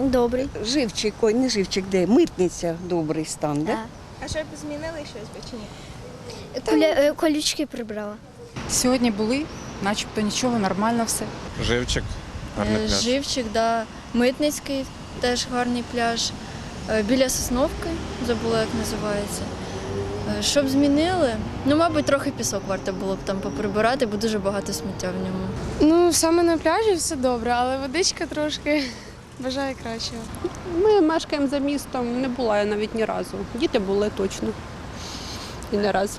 Добрий. Живчик, ой, не живчик, де митниця, добрий стан, да? А що б змінили щось би чи ні? Коля, е, колючки прибрала. Сьогодні були, начебто нічого, нормально все. Живчик, гарний Е, пляж. Живчик, да. Митницький теж гарний пляж. Е, Біля Сосновки, забула, як називається. Щоб змінили? Ну, мабуть, трохи пісок варто було б там поприбирати, бо дуже багато сміття в ньому. Ну, саме на пляжі все добре, але водичка трошки бажає кращого. Ми мешкаємо за містом, не була я навіть ні разу. Діти були точно. І не раз.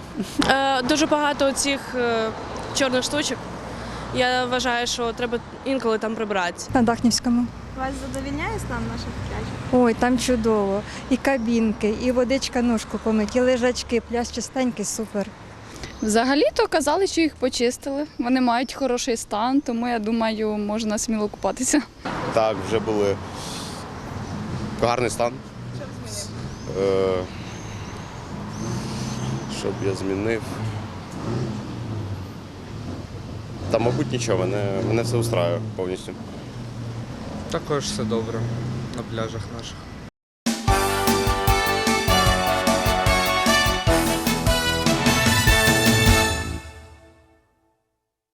Е, дуже багато цих е, чорних штучок. Я вважаю, що треба інколи там прибрати. На Дахнівському. Вас задовільняє стан наших пляжів? Ой, там чудово. І кабінки, і водичка ножку помить, і лежачки, пляж чистенький, супер. Взагалі-то казали, що їх почистили. Вони мають хороший стан, тому я думаю, можна сміло купатися. Так, вже були. Гарний стан. Е, Щоб я змінив. Та, мабуть, нічого, мене, мене все устраює повністю. Також все добре на пляжах наших.